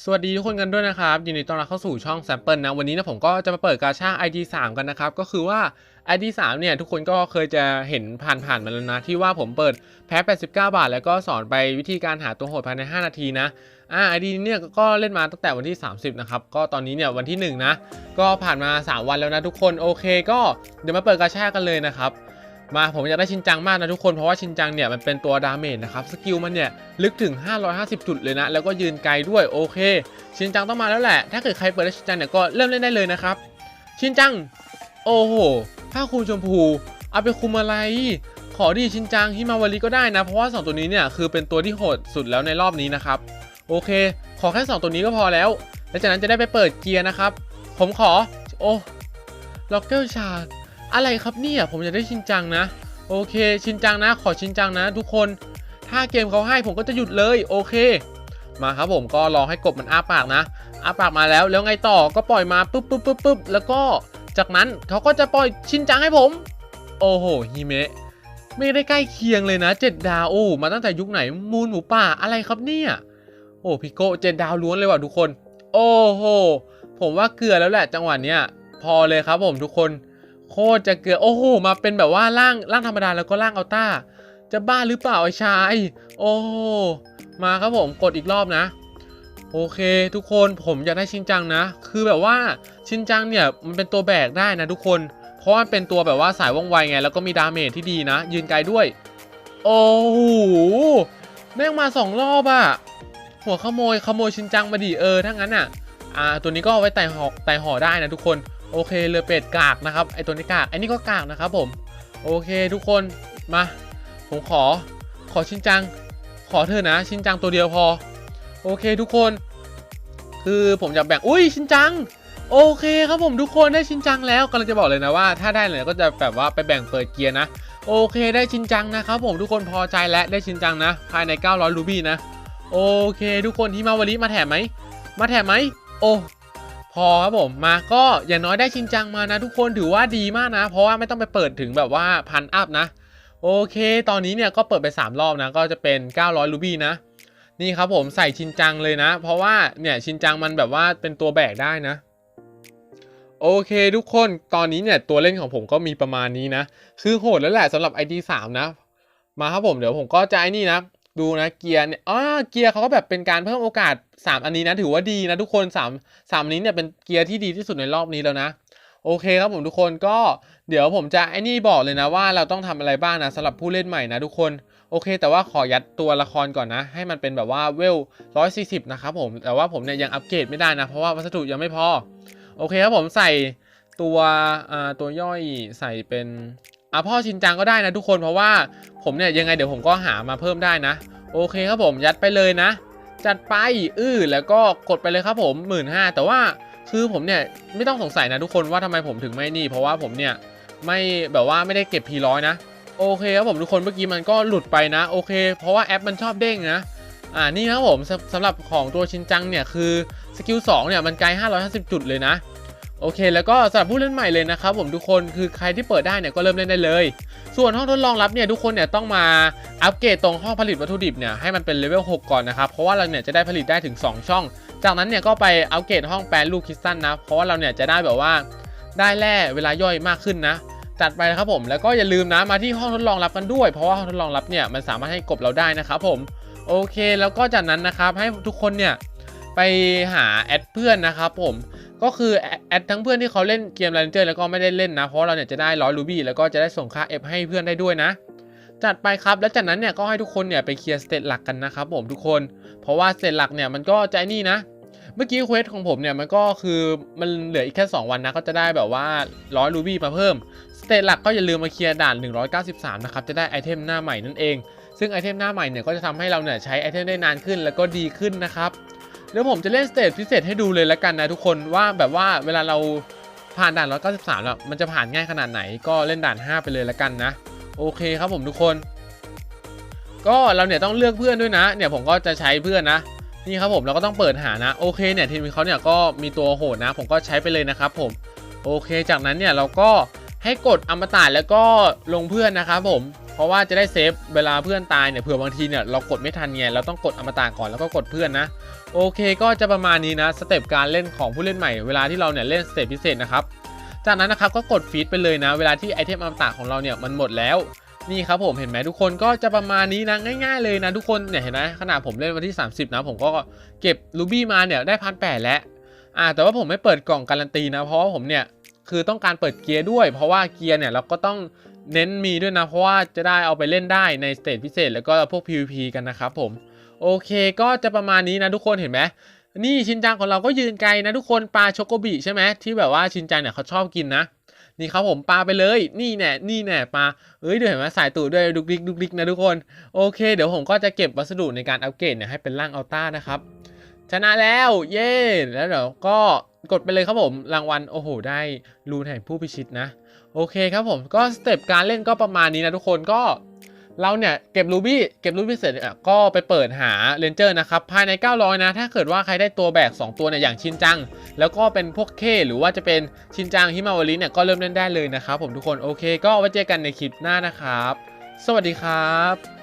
สวัสดีทุกคนกันด้วยนะครับ ยินดีต้อนรับเข้าสู่ช่อง Sample นะ วันนี้นะผมก็จะมาเปิดกาชา ID 3 กันนะครับ ก็คือว่า ID 3 เนี่ย ทุกคนก็เคยจะเห็นผ่านๆมาแล้วนะ ที่ว่าผมเปิดแพ้ 89 บาท แล้วก็สอนไปวิธีการหาตัวโหดภายใน 5 นาทีนะอ่า ID เนี่ยก็เล่นมาตั้งแต่วันที่ 30 นะครับ ก็ตอนนี้เนี่ยวันที่ 1 นะ ก็ผ่านมา 3 วันแล้วนะทุกคนโอเค ก็เดี๋ยวมาเปิดกาชากันเลยนะครับ มาผมอยากได้ชินจังมากนะทุกคนเพราะว่าชินจังเนี่ยมันเป็นตัวดาเมจนะครับสกิลมันเนี่ยลึกถึง 550 จุดเลยนะ แล้วก็ยืนไกลด้วยโอเค ชินจังต้องมาแล้วแหละ ถ้าเกิดใครเปิดได้ชินจังเนี่ยก็เริ่มเล่นได้เลยนะครับ ชินจัง โอ้โหผ้าคลุมชมพู เอาไปคุมอะไร ขอดีชินจังฮิมาวารีก็ได้นะ เพราะว่า 2 ตัวนี้เนี่ยคือเป็นตัวที่โหดสุดแล้วในรอบนี้นะครับโอเค ขอแค่ 2 ตัวนี้ก็พอแล้ว แล้วจากนั้นจะได้ไปเปิดเกียร์นะครับ ผมขอโอ้ล็อกเกอร์ชาร์ อะไรครับเนี่ย ผมอยากได้ชินจังนะ โอเค ชินจังนะ ขอชินจังนะ ทุกคน ถ้าเกมเขาให้ผมก็จะหยุดเลย โอเค มาครับผมก็รอให้กบมันอ้าปากนะ อ้าปากมาแล้ว แล้วไงต่อ ก็ปล่อยมาปุ๊บปุ๊บปุ๊บปุ๊บแล้วก็จากนั้นเขาก็จะปล่อยชินจังให้ผม โอ้โห ฮิเมะ ไม่ได้ใกล้เคียงเลยนะเจ็ดดาว โอ้ มาตั้งแต่ยุคไหน มูนหมูป่า อะไรครับเนี่ย โอ้ พิโก้เจ็ดดาวล้วนเลยว่ะทุกคน โอ้โห ผมว่าเกลือแล้วแหละจังหวะเนี้ย พอเลยครับผมทุกคน โคตรจะเกลือโอ้โหมาเป็นแบบว่าร่างร่างธรรมดาแล้วก็ร่างอัลต้า จะบ้าหรือเปล่าไอ้ชาย โอ้โมาครับผมกดอีกรอบนะ โอเค ทุกคนผมอยากได้ชินจังนะ คือแบบว่าชินจังเนี่ยมันเป็นตัวแบกได้นะทุกคน เพราะมันเป็นตัวแบบว่าสายว่องไวไง แล้วก็มีดาเมจที่ดีนะ ยืนไกลด้วย โอ้โหแม่งมาสองรอบอะหัวขโมยขโมยชินจังมาดิเออถ้างั้นอะอ่าตัวนี้ก็เอาไว้ไต่ห่อไต่ห่อได้นะทุกคน โอเคเรือเป็ดกากนะครับไอตัวนี้กากไอนี่ก็กากนะครับผม โอเคทุกคนมาผมขอขอชินจัง ขอเธอนะ ชินจังตัวเดียวพอ โอเคทุกคน คือผมอยากแบ่งอุ้ยชินจัง โอเคครับผมทุกคนได้ชินจังแล้วกำลังจะบอกเลยนะว่า ถ้าได้เลยก็จะแบบว่าไปแบ่งเปิดเกียร์นะโอเคได้ชินจังนะครับผมทุกคนพอใจและได้ชินจังนะ ภายใน 900 รูบี้นะ โอเค ทุกคนที่มาวาริมาแถมไหมมาแถมไหมโอ้ พอครับผมมาก็อย่างน้อยได้ชินจังมานะ ทุกคนถือว่าดีมากนะ เพราะว่าไม่ต้องไปเปิดถึงแบบว่าพันอัพนะ โอเค ตอนนี้เนี่ยก็เปิดไป 3 รอบนะ ก็จะเป็น 900 รูบี้นะ นี่ครับผมใส่ชินจังเลยนะ เพราะว่าเนี่ยชินจังมันแบบว่าเป็นตัวแบกได้นะโอเคทุกคนตอนนี้เนี่ยตัวเล่นของผมก็มีประมาณนี้นะ คือโหดแล้วแหละสำหรับ ID 3นะ มาครับผมเดี๋ยวผมก็จะไอ้นี่นะ ดูนะเกียร์เนี่ยอ่าเกียร์เขาก็แบบเป็นการเพิ่มโอกาส 3 อันนี้นะถือว่าดีนะทุกคน 3 3อันนี้เนี่ยเป็นเกียร์ที่ดีที่สุดในรอบนี้แล้วนะโอเคครับผมทุกคนก็เดี๋ยวผมจะไอ้นี่บอกเลยนะว่าเราต้องทำอะไรบ้างนะสำหรับผู้เล่นใหม่นะทุกคนโอเค แต่ว่าขอยัดตัวละครก่อนนะ ให้มันเป็นแบบว่าเวล140 นะครับผมแต่ว่าผมเนี่ยยังอัปเกรดไม่ได้นะ เพราะว่าวัสดุยังไม่พอ โอเคครับผมใส่ตัวอ่าตัวย่อยใส่เป็น อะพ่อชินจังก็ได้นะทุกคนเพราะว่าผมเนี่ยยังไงเดี๋ยวผมก็หามาเพิ่มได้นะ โอเคครับผมยัดไปเลยนะ จัดไปอื้อแล้วก็กดไปเลยครับผมหมื่นห้าแต่ว่าคือผมเนี่ยไม่ต้องสงสัยนะทุกคนว่าทำไมผมถึงไม่นี่ เพราะว่าผมเนี่ยไม่แบบว่าไม่ได้เก็บพีร้อยนะโอเคครับผมทุกคนเมื่อกี้มันก็หลุดไปนะโอเค เพราะว่าแอปมันชอบเด้งนะอ่านี่นะครับผมสำสำหรับของตัวชินจังเนี่ยคือสกิล2เนี่ยมันไกล550 จุดเลยนะ โอเค แล้วก็สำหรับผู้เล่นใหม่เลยนะครับผมทุกคนคือใครที่เปิดได้เนี่ยก็เริ่มเล่นได้เลย ส่วนห้องทดลองรับเนี่ยทุกคนเนี่ยต้องมาอัปเกรดตรงห้องผลิตวัตถุดิบเนี่ยให้มันเป็นเลเวล6ก่อนนะครับเพราะว่าเราเนี่ยจะได้ผลิตได้ถึง 2 ช่อง จากนั้นเนี่ยก็ไปอัปเกรดห้องแปรรูปคริสตัลนะเพราะว่าเราเนี่ยจะได้แบบว่าได้แร่เวลาย่อยมากขึ้นนะจัดไปนะครับผมแล้วก็อย่าลืมนะมาที่ห้องทดลองรับกันด้วย เพราะว่าห้องทดลองรับเนี่ยมันสามารถให้กบเราได้นะครับผมโอเค แล้วก็จากนั้นนะครับให้ทุกคนเนี่ย ไปหาแอดเพื่อนนะครับผมก็คือแอดทั้งเพื่อนที่เขาเล่นเกม r รนเจอร์แล้วก็ไม่ได้เล่นนะ เพราะเราเนี่ยจะได้ร้อยรูบี้แล้วก็จะได้ส่งค่า F ให้เพื่อนได้ด้วยนะ จัดไปครับ แล้วจากนั้นเนี่ยก็ให้ทุกคนเนี่ยไปเคลียร์สเตตหลักกันนะครับผมทุกคน เพราะว่าสเตตหลักเนี่ยมันก็จะนี่นะ เมื่อกี้เควสของผมเนี่ยมันก็คือมันเหลืออีกแค่ 2 วันนะก็จะได้แบบว่าร้อยรูบี้มาเพิ่มสเตตหลักก็อย่าลืมมาเคลียร์ด่าน 193 นะครับจะได้ไอเทมหน้าใหม่นั่นเอง ซึ่งไอเทมหน้าใหม่เนี่ยก็จะทำให้เราเนี่ยใช้ไอเทมได้นานขึ้นแล้วก็ดีขึ้นนะครับ เดี๋ยวผมจะเล่นสเตตพิเศษให้ดูเลยล้วกันนะทุกคนว่าแบบว่าเวลาเราผ่านด่าน 193 แล้วมันจะผ่านง่ายขนาดไหนก็เล่นด่าน 5 ไปเลยล้วกันนะ โอเคครับผมทุกคน ก็เราเนี่ยต้องเลือกเพื่อนด้วยนะ เนี่ยผมก็จะใช้เพื่อนนะ นี่ครับผมเราก็ต้องเปิดหานะ โอเคเนี่ยทีมเขาเนี่ยก็มีตัวโหดนะ ผมก็ใช้ไปเลยนะครับผม โอเคจากนั้นเนี่ยเราก็ให้กดอมตะแล้วก็ลงเพื่อนนะครับผม เพราะว่าจะได้เซฟเวลาเพื่อนตายเนี่ยเผื่อบางทีเนี่ยเรากดไม่ทันไงเราต้องกดอมตะก่อนแล้วก็กดเพื่อนนะโอเค ก็จะประมาณนี้นะสเต็ปการเล่นของผู้เล่นใหม่ เวลาที่เราเนี่ยเล่นสเต็ปพิเศษนะครับจากนั้นนะครับก็กดฟีดไปเลยนะ เวลาที่ไอเทมอมตะของเราเนี่ยมันหมดแล้วนี่ครับผมเห็นไหมทุกคนก็จะประมาณนี้นะง่าย ๆ เลยนะทุกคนเนี่ยเห็นไหมขนาดผมเล่นวันที่ 30 นะ ผมก็เก็บรูบี้มาเนี่ยได้พันแปดแล้วอ่าแต่ว่าผมไม่เปิดกล่องการันตีนะ เพราะว่าผมเนี่ยคือต้องการเปิดเกียร์ด้วย เพราะว่าเกียร์เนี่ยเราก็ต้อง เน้นมีด้วยนะ เพราะว่าจะได้เอาไปเล่นได้ในสเตจพิเศษ แล้วก็พวก PVP กันนะครับผม โอเคก็จะประมาณนี้นะทุกคนเห็นไหมนี่ชินจังของเราก็ยืนไกลนะทุกคนปลาโชโกบิใช่ไหมที่แบบว่าชินจังเนี่ยเขาชอบกินนะนี่ครับผมปลาไปเลยนี่แน่นี่แน่ปลาเอ้ยเดี๋ยวเห็นไหมสายตูดด้วยดุกดิกดุกดิกนะทุกคนโอเค เดี๋ยวผมก็จะเก็บวัสดุในการอัปเกรดเนี่ยให้เป็นร่างอัลต้านะครับชนะแล้วเย้แล้วเดี๋ยวก็ กดไปเลยครับผม รางวัลโอ้โห ได้รูนแห่งผู้พิชิตนะ โอเคครับผมก็สเต็ปการเล่นก็ประมาณนี้นะทุกคนก็เราเนี่ยเก็บรูบี้เก็บรูบี้เสร็จก็ไปเปิดหาเรนเจอร์นะครับ ภายใน 900 นะ ถ้าเกิดว่าใครได้ตัวแบก 2 ตัวเนี่ยอย่างชินจัง แล้วก็เป็นพวกเคหรือว่าจะเป็นชินจังฮิมาวาริเนี่ยก็เริ่มเล่นได้เลยนะครับผมทุกคนโอเค ก็ไว้เจอกันในคลิปหน้านะครับ สวัสดีครับ